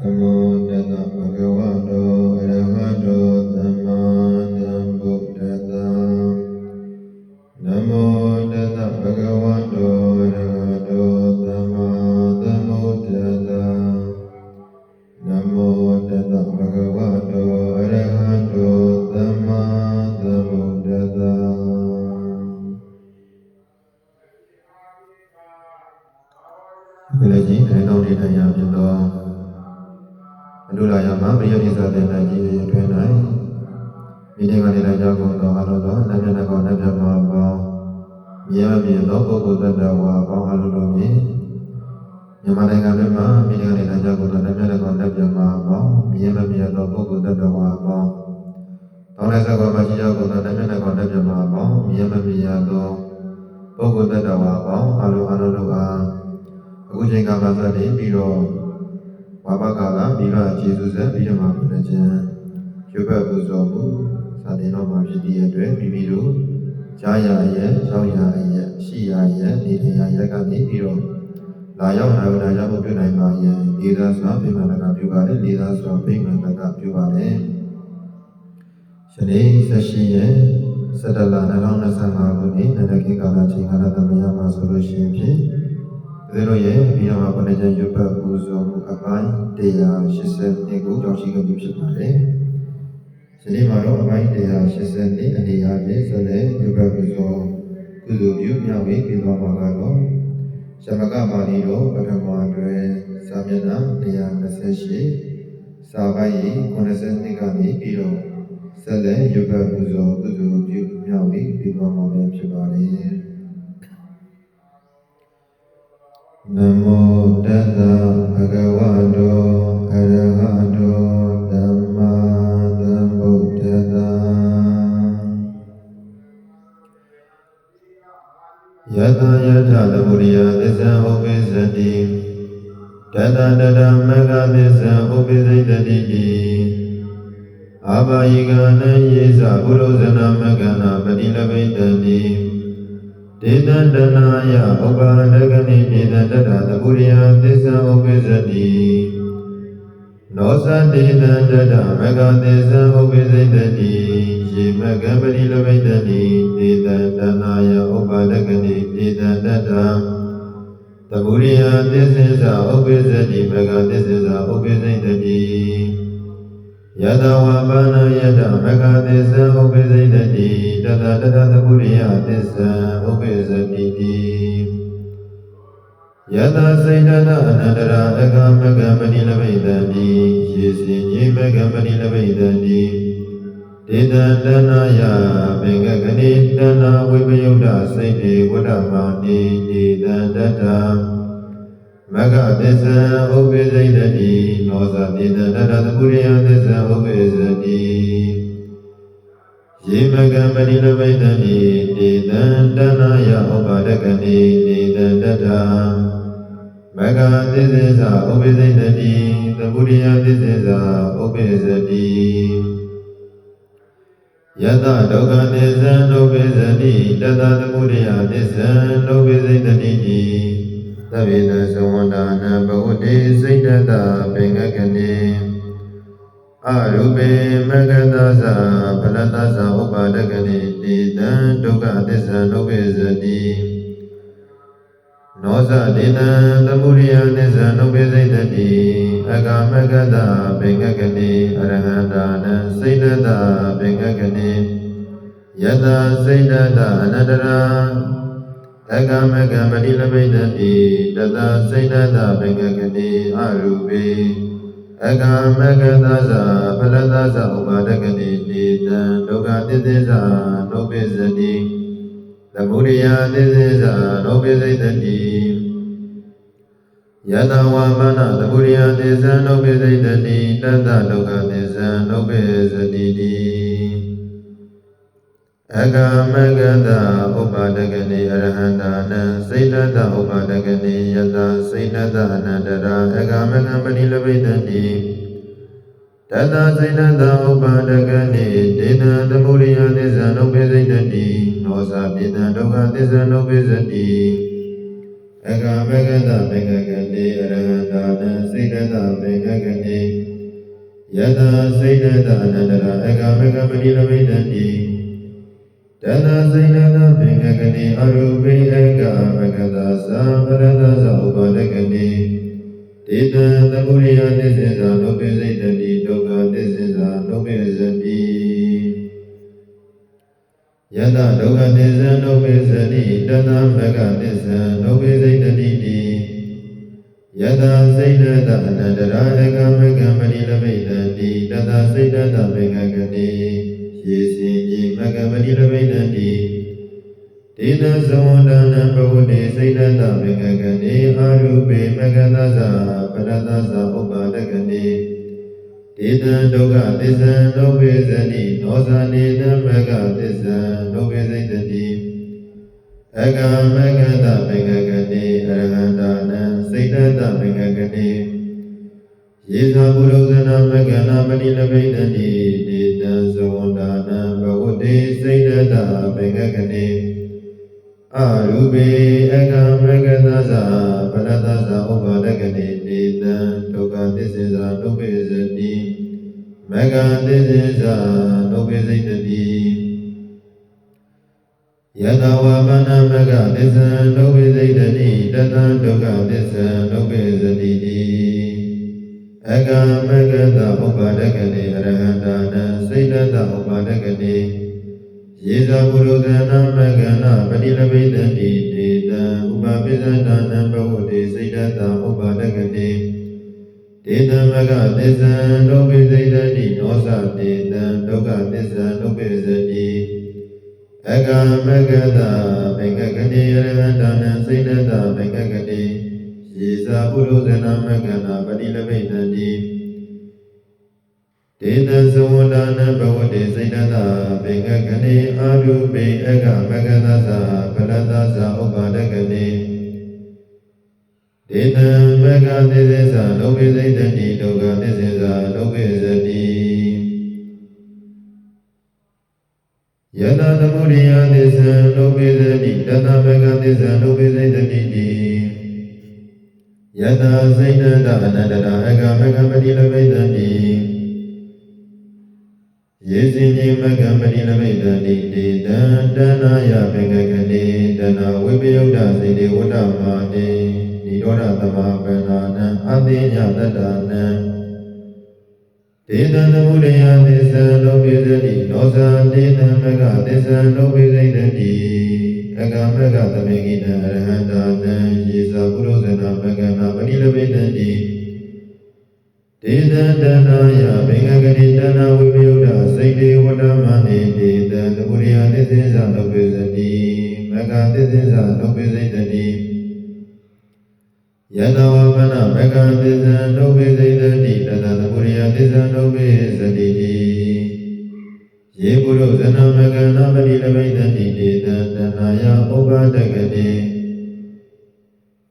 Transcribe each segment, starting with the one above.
နမောတ မြန်မာနိုင်ငံမှာမိတဲ့ကနေလိုက်ကြကုန်သောနတ်မြတ်ကောင်နတ်မြတ်မှာပေါင်းမြဲမြဲသောပုဂ္ဂိုလ်တ attva ပေါင်းတောင်းလိုက်စကားမှာရှိကြကုန်သောနတ်မြတ်ကောင်နတ်မြတ်မှာပေါင်းမြဲမြဲသောပုဂ္ဂိုလ်တ attva ပေါင်းအလိုအလိုတို့အားအခုချိန်ကမှစတင်ပြီးတော့ဝါဘကာလမိဘကျေးဇူးဆက်ပြီးတော့မှပြုနေခြင်းရွတ်ပတ်ပူဇော်မှုစတင်တော့မှဖြစ်သည့်အတွက်မိမိတို့ကြားရရဲ့ရောက်ရရဲ့ရှိရရဲ့နေထိုင်ရရဲ့ကနေပြီးတော့ လာရောက်နာဝနာရောက်ဖို့ပြုနိုင်ပါရဲ့လေးသာစွာပြမနာကပြုပါတယ်လေးသာစွာပြမနာကပြုပါတယ်ယနေ့ဆက်ရှိရဲ့စတလ2025ခုနှစ်နန္ဒကိကာလချိန်ကာလသမယမှာဆိုလို့ရှိရင်ဖြင့်ဒီလိုရဲ့ပြီးတော့ခုနှစ်ချက်ရွတ်ပတ်ပူဇော်မှုအပိုင်း180ကိုကြောင်းရှိခဲ့ပြီဖြစ်ပါတယ်။ဒီနေ့မှာတော့အပိုင်း180အနေအချင်းဆက်လက်ရွတ်ပတ်ပူဇော်ကုသိုလ်ပြုမြောက်ပြီးပြီးတော့မှာကတော့ ရှမကပါဠိတော်ပထမအတွဲစာမျက်နှာ128စာပိုင်း92ကနေပြီးတော့ဆက်လက်ရွတ်ပတ်ပူဇော်ကုသိုလ်ပြုမြောက်ပြီးပြီးတော့မှာဖြစ်ပါတယ်။နမောတတ္တဗုဒ္ဓဝါတောအရဟတော ယတယထသမုဒိယသစ္စာဥပိသတိတတတတမဂ္ဂသစ္စာဥပိသိတတိတိအာဘာယိကနယေသဘုရောဇနမဂ္ဂနာပတိလဘိတတိဒေတန္တနာယဥပါဒကနိဒေတတတသမုဒိယသစ္စာဥပိသတိနောသတေတံတတမဂ္ဂသစ္စာဥပိသိတတိ ယေမဂ္ဂပတိလဘိတတိဒေတန္တနာယဥပါဒကနိဒေတတတသမုဒိယသစ္စာဥပိသတိမဂ္ဂသစ္စာဥပိသိတတိယတဝပါဏယတမဂ္ဂသစ္စာဥပိသိတတိတတတတသမုဒိယသစ္စာဥပိသတိတိယတစိတတအနန္တရာအကမကမဏိလဘိတံတိယေစီညေမကမဏိလဘိတံတိ ဒေတတနာယဘေကကနေတနာဝိပယုဒ္ဓစိတ်ေဝဒမာနိဒေတတတမဂ္ဂသစ္စာဥပိသိတတိနောဇာဒေတတတသမုဒိယသစ္စာဥပိသတိယေမကမဏိလဘိတံတိဒေတတနာယဥပါဒကနေဒေတတတမဂ္ဂသစ္စာဥပိသိတတိသမုဒိယသစ္စာဥပိသတိ ယတဒုက္ခသစ္စာဒုပိသတိတတသမုဒိယသစ္စာဒုပိသိတတိတိသဗ္ဗေနသဝန္တာနဘဝတိစိတ်တတပင်ကကနေအရူပေမဂ္ဂတသဖလတသဥပါဒကနေတိတံဒုက္ခသစ္စာဒုပိသတိ နောဇဒေနံသမုဒိယသစ္စာဒုပိသိတတိအကမဂ္ဂတပင်ကကနေအရဟံတာနံစိတ်တတပင်ကကနေယတစိတ်တတအနတ္တရာအကမကမတိလပိတတိတတစိတ်တတဘင်္ဂကတိအရူပေအကမကသသဖလသသဥပါဒကတိတေတံဒုက္ခသစ္စာဒုပိစတိ သမုဒိယသစ္စာဒုပိစိတတိယတဝမနသမုဒိယသစ္စာဒုပိစိတတိတတဒုက္ခသစ္စာဒုပိစတိတိအကမကတဥပါဒကနေအရဟန္တာနံစိတ်တတဥပါဒကနေယတစိတ်တတအနန္တရာအကမကပတိလပိတတိတတစိတ်တတဥပါဒကနေဒေနသမုဒိယသစ္စာနုပိစိတတိ နောဇာပိတံဒုက္ခသစ္စာနုပိစတိအကမကတပင်္ဂကတိအရဟတာနံစိတ္တပင်္ဂကတိယတစိတ္တအနန္တရာအကမကမဏိလမိတ္တိတဏစိတ္တပင်္ဂကတိအရူပိအကမကတသံပရဒသဥပဒကတိတေတံသမုရိယသစ္စေသာဒုပိစိတ္တိ ယတဒုက္ခသစ္စေဒုပိစတိတဏမကသစ္စေဒုပိစိတ္တိတိယတစိတ်တအနန္တရာအကမကမဏိလမိတ်တတိတတစိတ်တမေကကတိယေစီကြီးမကမဏိလမိတ်တတိဒေနသဝန္ဒနာဘဝတိစိတ်တမေကကတိအာရုပေမကသသပရတသဥပဒကတိ ဒေတံဒုက္ခသစ္ဆံဒုက္ခေသတိနောဇာနေနမကသစ္ဆံဒုက္ခေစိတ်တိ အကမကတပင်္ဂကတိအရဟံတာနံစိတ်တတပင်္ဂကတိယေဇာပုရုဇနာမကနာမဏိလမိတ်တိတေတံသဝန္ဒာနံဘဝတိစိတ်တတပင်္ဂကတိအရူပေအကမကသသပရတသဥပါဒကတိတေတံဒုက္ခသစ္စေသာဒုပိစတိ မကသစ္စေသာဒုပိစိတ်တိယတဝမနမကသစ္ဆံဒုဝိသိတတိတတံဒုက္ခသစ္ဆံဒုက္ခေသတိတိအကမကတဥပါဒကတိအရဟန္တာနံစိတ်တဥပါဒကတိယေဇပုရုဇနာမကနာပတိလမိတတိတေတံဥပပိစ္ဆန္ဒနံဘဝတိစိတ်တဥပါဒကတိ တေတံမကသစ္ဆံဒုဝိသိတတိနောသတေတံဒုက္ခသစ္ဆံဒုက္ခေသတိအကမကတဘင်္ဂကတိရဟန္တာနံစိတ္တတဘင်္ဂကတိယေဇာပုရုဇနာမကနာပတိလမိတ်တတိဒေနသဝန္ဒနာဘဝတိစိတ္တတဘင်္ဂကတိအာရုပိအကမကတသပရတသဥပါဒကတိ ဒေနမကသေသေသလောကိစိတ္တိဒုက္ခသစ္စေသာလောကိစတိယတသမုဒိယသစ္ဆံလောပိသတိတတမကသစ္ဆံလောပိစိတတိတိယတစိတ်တအနန္တရာအကမကမတိလမိတတိယေစီညိမကမတိလမိတတိတေတံတဏယဘေကကတိတဏဝိပယုဒ္ဓစေတေဝတ္တမာတိ နိရောဓသမပန္နာနံအတိညတတ္တနံဒေသံသမုဒယသစ္စာလောပိသတိနောဇာဒေသံမကသစ္စာလောပိစိတတိအကမကသမေကိတံအရဟန္တာနံယေဇာပုရုဇနာမကနာပဏိလပိတတိဒေသံတဏယဘင်္ဂဂတိတဏဝိပယုဒ္ဓစိတ်တေဝတ္တမနိဒေသံသမုဒယသစ္စာလောပိသတိမကသစ္စာလောပိစိတတိ ယတဝမနမကံသစ္ဆံဒုဗေသိတတိတတသမုရိယသစ္ဆံဒုဗေသတိတိယေပုရုဇနမကနာပတိလမိတတိတေတံတဏယဥပဒကတိ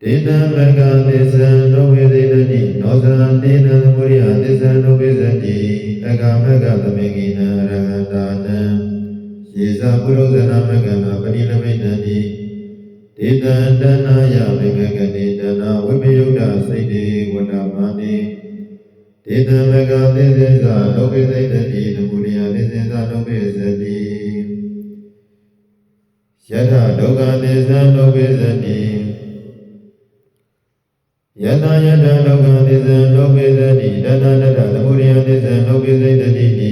တေတံမကသစ္ဆံဒုဗေသိတတိနောဇံတေတံသမုရိယသစ္ဆံဒုဗေသတိအကမကသမေကိနရဟတာနံယေဇပုရုဇနမကနာပတိလမိတတိ ဒေတံတဏယမေကကတိတဏဝိပယုဒ္ဓစိတ်တေဝတ္တမနိဒေတံမကသစ္စေသာလောကိသိတတိသမုဒယသစ္စေသာလောကိသတိယထဒုက္ခသစ္စာလောကိသတိယတယတဒုက္ခသစ္စာလောကိသတိတတတတသမုဒယသစ္စာလောကိသိတတိတိ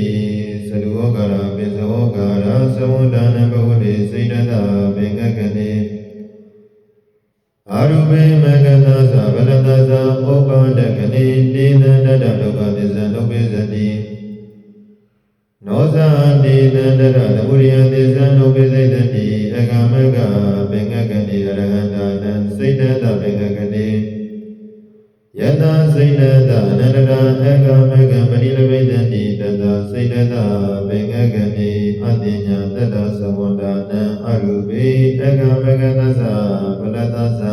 သလူဝကရာပိသဝကရာသဝန္ဒနာဘဝတိစိတ်တတဘင်္ဂကတိအာ ရုပိမကသသဗလတသဩပဒကတိတေနတတဒုက္ခသစ္စာဒုပိစတိနောဇာတေနတတသမုရိယသစ္စာဒုပိစိတတိအကမကဘင်္ဂကတိအရဟန္တာနံစိတ်တတဘင်္ဂကတိယတစိတ်တအနန္တရာအကမကပရိလမိတတိတတစိတ်တဘေငကတိအတိညာတတသဝ န္ဒနံအရူပိအကမကသသပလတသ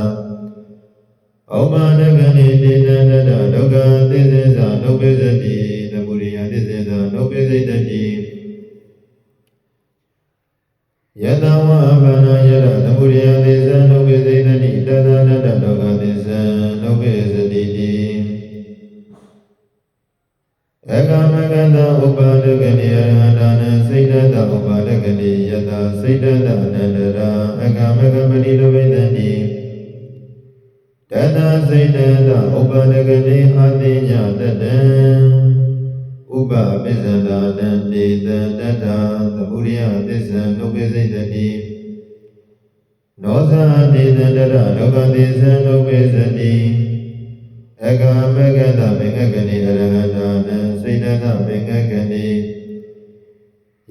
ဩမာနကတိတေနတတဒုက္ခသစ္စေသဒုက္ခစတိသမုရိယသစ္စေသဒုက္ခစိတ်တိယယတဝဘာနာယရသမှုရိယသေဇံဒုက္ခေသေတတိတတနတဒုက္ခသေဇံဒုက္ခေသ အကမကတဥပါဒကနိယရဟန္တာနစိတ်တတဥပါဒကနိယတစိတ်တတနန္တရာအကမကပတိလဝေတတိတတစိတ်တတဥပါဒကနိအာတိညတတံဥပပိစ္ဆန္ဒတံတေတံတတ္ထာသမုရိယသစ္ဆံဒုက္ခစိတ်တတိနောဇာတေတံတတဒုက္ခသစ္ဆံဒုက္ခစတိ အကမကတမေငကနိအရဟတာနံစိတ်တတမေငကနိ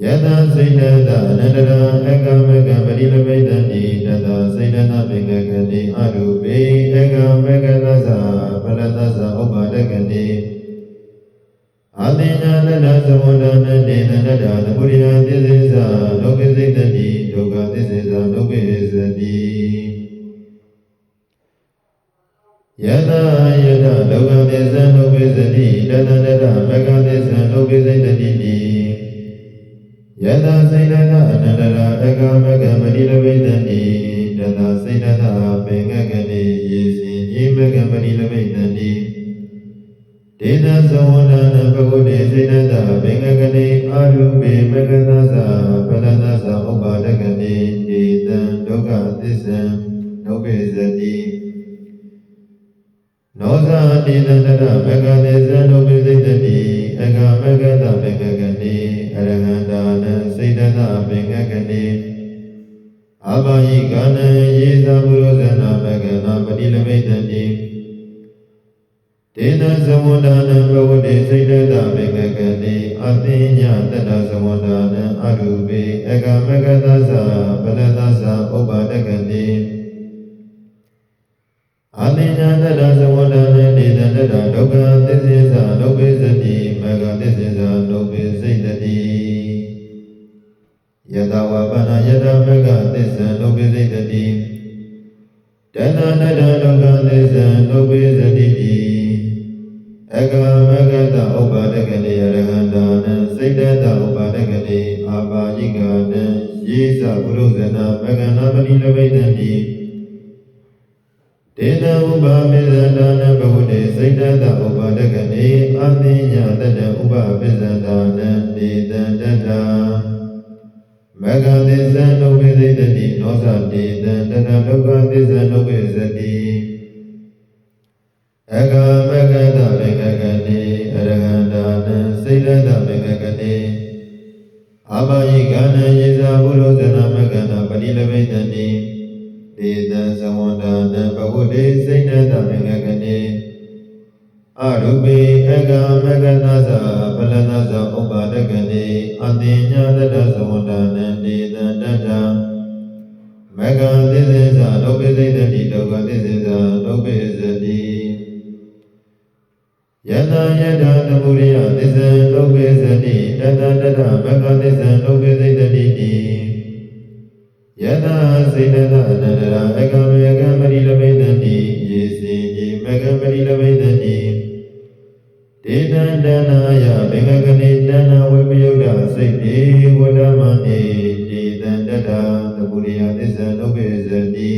ယတစိတ်တတအနန္တရာအကမကပရိလမိတတိတတစိတ်တတမေငကနိအရူပေအကမကသသပလတသဥပါဒကနိအာတိညာတတသမုဒ္ဒနာတေတတတသပုရိယသစ္စေသဒုက္ခစိတ်တတိဒုက္ခသစ္စေသဒုက္ခစတိ ယတယတဒုက္ခသစ္စာဒုက္ခစတိတတတတမကသစ္စာဒုက္ခစိတ်တတိတိယတစိတ်တတအနန္တရာအကမကမတိလဝိတတိတတစိတ်တတပေငကတိယေစီယေမကမတိလဝိတတိဒေနသဝန္ဒနာပဂုတေစေတတဘေငကတိအာရုပေမကသသပလတသဥပါဒကတိဒေတံဒုက္ခသစ္ဆံဒုက္ခစတိ နောဇာတိတတရမကသစ္ဆံဒုက္ခစိတ်တိအကမကတဘေငကတိအရဟန္တာနစေတတဘေငကတိအဘယိကနယေသပုရောဇနာမကနာပတိလမိတတိဒေနသမုဒ္ဒနာဘဝတိစိတ်တတမေကကတိအသိညာတတသမုဒ္ဒနာအရူပေအကမကသသပလတသဥ တတဒုက္ခသစ္စေသဒုက္ခစတိမကသစ္စေသဒုက္ခစိတ်တိယတဝပနာယတမကသစ္ဆံဒုက္ခစိတ်တိတဏနတဒုက္ခသစ္ဆံဒုက္ခစတိတိအကမကတဥပါဒကနိယရဟန္တာနံစိတ်တတဥပါဒကနိအာပါယိကနံယေသဘုရုဇနာမကနာပတိလဝိတံတိ ဒေနဥပါမေဇန္တာနံဘဝတေစိတ်တတဥပါဒကနိအသိညာတတဥပပိဇန္တာနံဒေတံတတမကသစ္ဆံဒုက္ခစိတ်တိနောသတေတံတတဒုက္ခသစ္ဆံဒုက္ခစတိအကမကတမေကကတိအရဟန္တာနံစိတ်တမေကကတိအဘယိကနံယေဇာဘုရောဇနာမကနာပတိလဝိတတိ ဒေတံသဝန္တာနံဘဝတိစိတ်တမေကကတိအရူပေအကမကသသပလနသဥပါဒကတိအတိညာတတသဝန္တာနံဒေတံတတမကသစ္စေသဒုက္ခစိတ်တိဒုက္ခသစ္စေသဒုက္ခစတိယတယတသမုရိယသစ္ဆံဒုက္ခစတိတတတတမကသစ္ဆံဒုက္ခစိတ်တိတိ ယတစေတတအနန္တရာအကမေကမရိလမိတတိယေစီယေမကမရိလမိတတိဒေတံတနာယဘေကကနေတနာဝိပယုဒ္ဓစိတ်ေဝဒမနေဒေတံတတသမုရိယသစ္ဆံဒုက္ခစတိ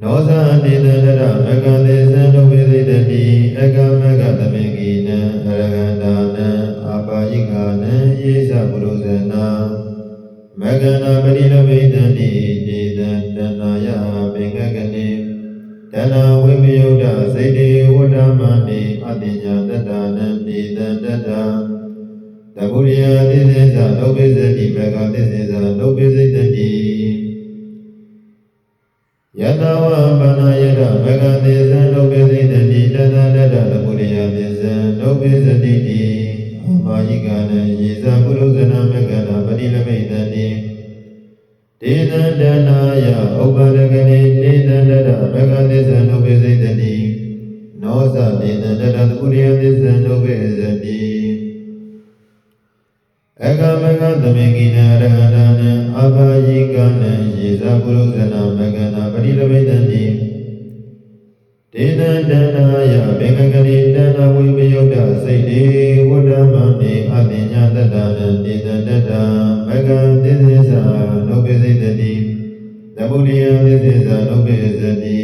နောဇာတိတတရမကသေသံဒုဝိသိတတိအကမကသမေကိနံအရဟန္တာနံအာပါယိကနံယေသပုရုဇနာ မကနာပရိလဝိတံတိတေတံတဏယဘေငကနိတဏဝိမယုဒ္ဓစေတေဝဒမနိအတိညာတတနံတေတံတတတဗုရိယသစ္စေသဒုက္ခစတိမကသစ္စေသဒုက္ခစိတတိယတဝပနာယတမကသေဇံဒုက္ခ ဒေနန္တနာယဥပဒကနိဒေနန္တတမကသေဇံဒုက္ခစိတတိနောဇဒေနန္တတသမုဒယသေဇံဒုက္ခစတိအကမကသမေကိနရဟန္တာနံအဘာယိကနံယေဇပုရုဇနာမကနာပရိလဝိတန္တိ ဒေနတနာယဘေကကတိတနာဝိပယုတ်တစိတ်တေဝတ္တမမေအတိညာတတနတေတတတမကသစ္စေသာနုပိစိတတိသမုဒိယသစ္စေသာနုပိစတိ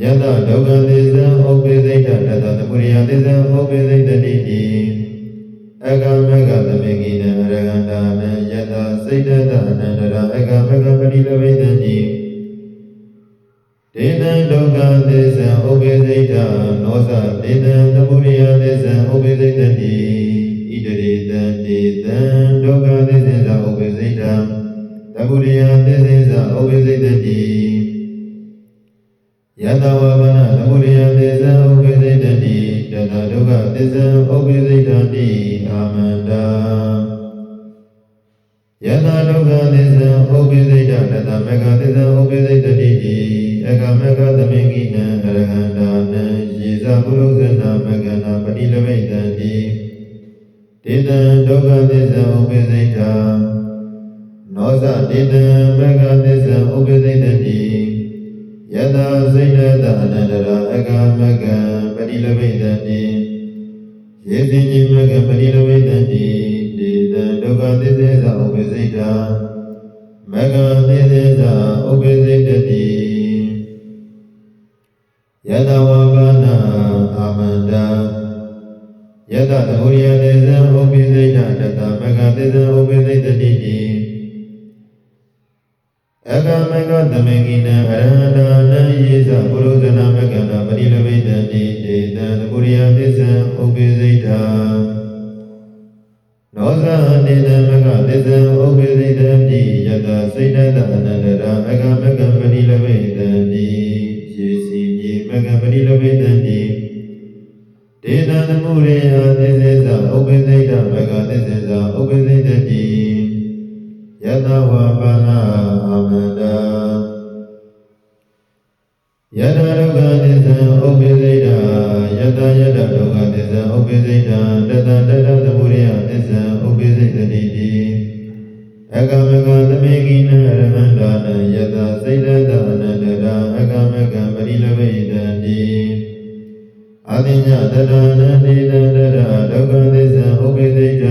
ယတဒုက္ခသစ္စာဥပ္ပိစိတတတသမုဒိယသစ္စာဥပ္ပိစိတတိတိအကမကသမေကိနရဂန္တာနယတစိတ်တတအနန္တရအကမကပတိလဝိတတိ ဒေနံဒုက္ခသစ္စာဥပ္ပေစိတ်တနောသဒေနံသမုဒိယသစ္စာဥပ္ပေစိတ်တတိဣတရေတံဒေတံဒုက္ခသစ္စာဥပ္ပေစိတ်တသမုဒိယသစ္စာဥပ္ပေစိတ်တတိယတဝဝနသမုဒိယသစ္စာဥပ္ပေစိတ်တတိတတဒုက္ခသစ္စာဥပ္ပေစိတ်တတိအာမန္တာယတဒုက္ခသစ္စာဥပ္ပိစိတ်တတတမကသစ္စာဥပ္ပိစိတ်တ တိတိအကမကသမေကိနံအရဟန္တာနံယေဇပုရုဇဏမကနာပတိလဝိတံတိဒေတံဒုက္ခသစ္စာဥပ္ပိစိတ်တနောသဒေတံမကသစ္စာဥပ္ပိစိတ်တတိယတစိတ်တအနန္တရာအကမကပတိလဝိတံတိ ယေတိညိမကပရိလဝေတန္တိဒေတံဒုက္ခသစ္စေသဥပ္ပစိတ္တာမကသစ္စေသဥပ္ပစိတ္တိ ယတဝဘာနာအာမန္တယတသမုရိယသေဇံဥပ္ပစိတ္တတတမကသစ္စေဥပ္ပစိတ္တိတိအကမကသမေကိနအရဟန္တာနယေသပုရုဇနာမကနာပရိလဝေတန္တိဒေတံသမုရိယသေဇံဥပ္ပစိတ္တာနောဇာနေတမကသစ္စာဥပ္ပစိတံတိယတစိတတအနန္တရာ တိလဝေတံတိဒေတံသမုရေယသစ္စေသဥပ္ပစိတမကသစ္စေသဥပ္ပစိတတိယတဝပါဏအာမန္တာယတဒုက္ခသစ္စာဥပ္ပစိတယတယတဒုက္ခသစ္စာဥပ္ပစိတတတတတသမုရိယသစ္စာဥပ္ပစိတတိတိ အကမကသမေကိနရဟန္တာနယတစိတတအနန္တရာအကမကပရိလဝိတံတိအာတိညတတနတိတတတဒုက္ခသစ္စာဥပ္ပစိတ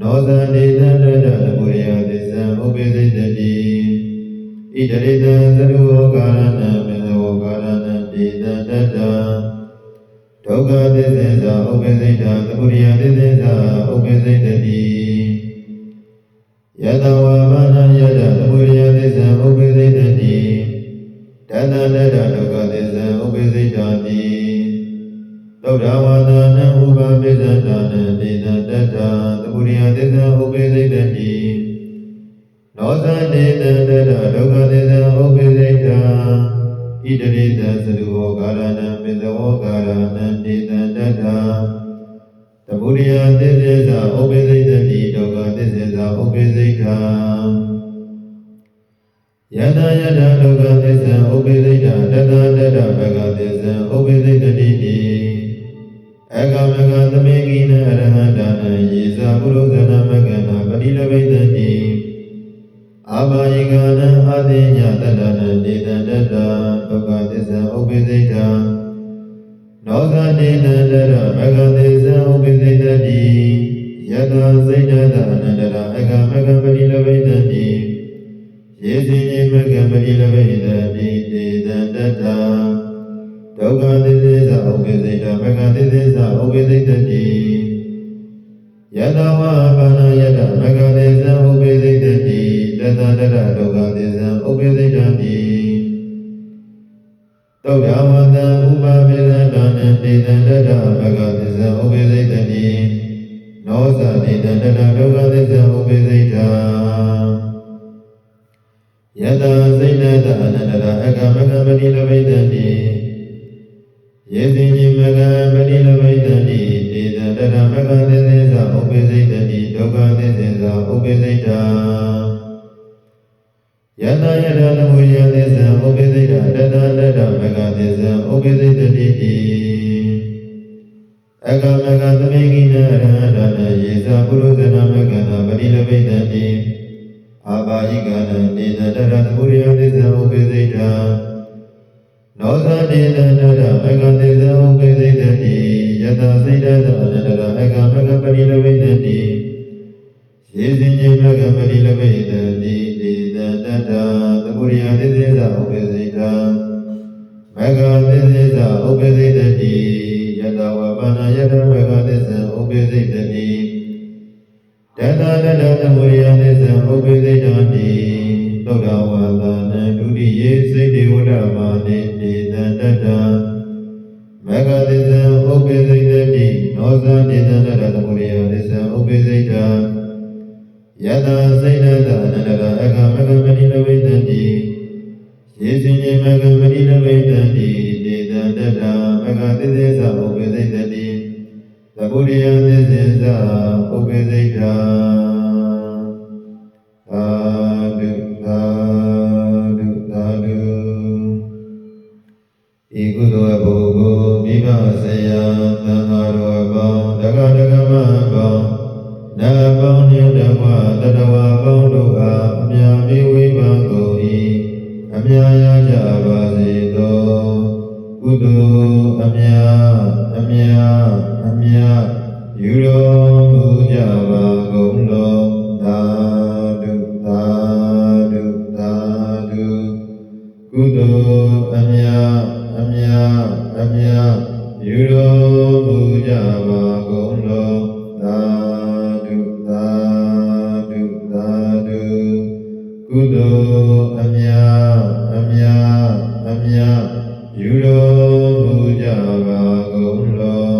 နောဇန္တိတတတသမုရိယသစ္စာဥပ္ပစိတတိ ဣတရိတံသရုဝကာရဏံမေဇဝကာရဏံတိတံတတ္တဒုက္ခသစ္စေသာဥပ္ပစိတံသမုဒိယသစ္စေသာဥပ္ပစိတတိ ယတဝမနယတသမုဒိယသစ္စာဥပ္ပစိတတိတတတတဒုက္ခသစ္စာဥပ္ပစိတတိသုဒ္ဓဝါဒနံဥပပိစ္ဆတနံတိတံတတ္တသမုဒိယသစ္စာဥပ္ပစိတတိနောသတေတတရဒုက္ခသေသဥပ္ပိစိတ္တဣတရိတသရုဝကာရဏံပိသဝကာရဏံတေတံတတ္တသမုဒိယသစ္စေသဥပ္ပိစိတ္တိဒုက္ခ သစ္စေသဥပ္ပိစိတ္တယတယတဒုက္ခသစ္စာဥပ္ပိစိတ္တတတတတဘဂသစ္စာဥပ္ပိစိတ္တိတိအကမကသမေကိနအရဟန္တာနယေဇပုရုဇဏမကနာပတိလဝိတ္တိ အာဘာယိကနံအာတိညတတနံဒေတံတတဒုက္ခသစ္စာဥပ္ပိစိတံနောသတေတံတရမဂသစ္စာဥပ္ပိစိတတိ ယတစိတ်တတအနန္တရာအကမကပရိလဝိတတိယေစီညေမကပရိလဝိတတိဒေတံတတဒုက္ခသစ္စာဥပ္ပိစိတမဂသစ္စာဥပ္ပိစိတတိယတဝဘာနာယတမဂသစ္စာဥပ္ပိစိတတိတတတရဒုက္ခသစ္စာဥပ္ပိစိတတိတောယဝတံဥပပိသတနံတေတံတတမဂသစ္စာဥပ္ပိစိတတိ နောသတေတံတတဒုက္ခသစ္စာဥပ္ပိစိတယတစိတတအနန္တရာအကမကပတိလဝိတတိယေတိညိမကပတိလဝိတတိတေတံတတမကသစ္စာဥပ္ပိစိတတိဒုက္ခသစ္စာဥပ္ပိစိတယတယတသမုယသစ္စာဥပ္ပိစိတတတတတမကသစ္စာဥပ္ပိစိတတိတိအကမကသမေကိနရဟ န္တနယေဇပုရုဇနာမကနာပတိလဝိတတိအာဘာယိကနံတေတတရသမုယသစ္စာဥပ္ပိစိတနောသတိတန္တရအကတိဇံဥပိသိတတိယတစိတ္တသအနန္တရအကမကပရိလဝိတတိယေဇိညေမကပရိလဝိတတိတိတန္တတသပုရိယသစ္စေသဥပိသိတံမကသစ္စေသဥပိသိတတိယတ ဝပါဏယတမကသစ္စေဥပိသိတတိတတတတသပုရိယသစ္စေဥပိသိတတိသုဒ္ဓဝါဒနဒုတိယေစိတ်တေဝဒမာနိတိတန္တတံမဂ္ဂသစ္စေဥပ္ပိသိတတိနောဇာတိတန္တတသမုဒယသစ္စေဥပ္ပိသိတံယတစိတ်တတအနန္တရအကမဂ္ဂမဏိလဝိတတိယေစိညေမဂ္ဂမဏိလဝိတတိတေတန္တတံမဂ္ဂသစ္စေသဥပ္ပိသိတ တိသမုဒယသစ္စေသဥပ္ပိသိတံသာဓုသာဓုသာဓုဤကုသိုလ်ဘုကိုမိဘဆရာသံဃာတော်အပေါင်းတက္ကတက္ကမအပေါင်းနတ်ပေါင်းညတဝတတဝပေါင်းတို့အားအမြတ်ပေးဝေပါကုန်၏အမြတ်ရကြပါစေသော ကုသိုလ်အမြတ်အမြတ်အမြတ်ယူတော်မူကြပါကုန်လောသာဓုသာဓုသာဓုကုသိုလ်အမြတ်အမြတ်အမြတ်ယူတော်မူကြပါကုန်လောသာဓုသာဓုသာဓုကုသိုလ်အမြတ်အမြတ်အမြတ် ယူတော်မူကြပါကုန်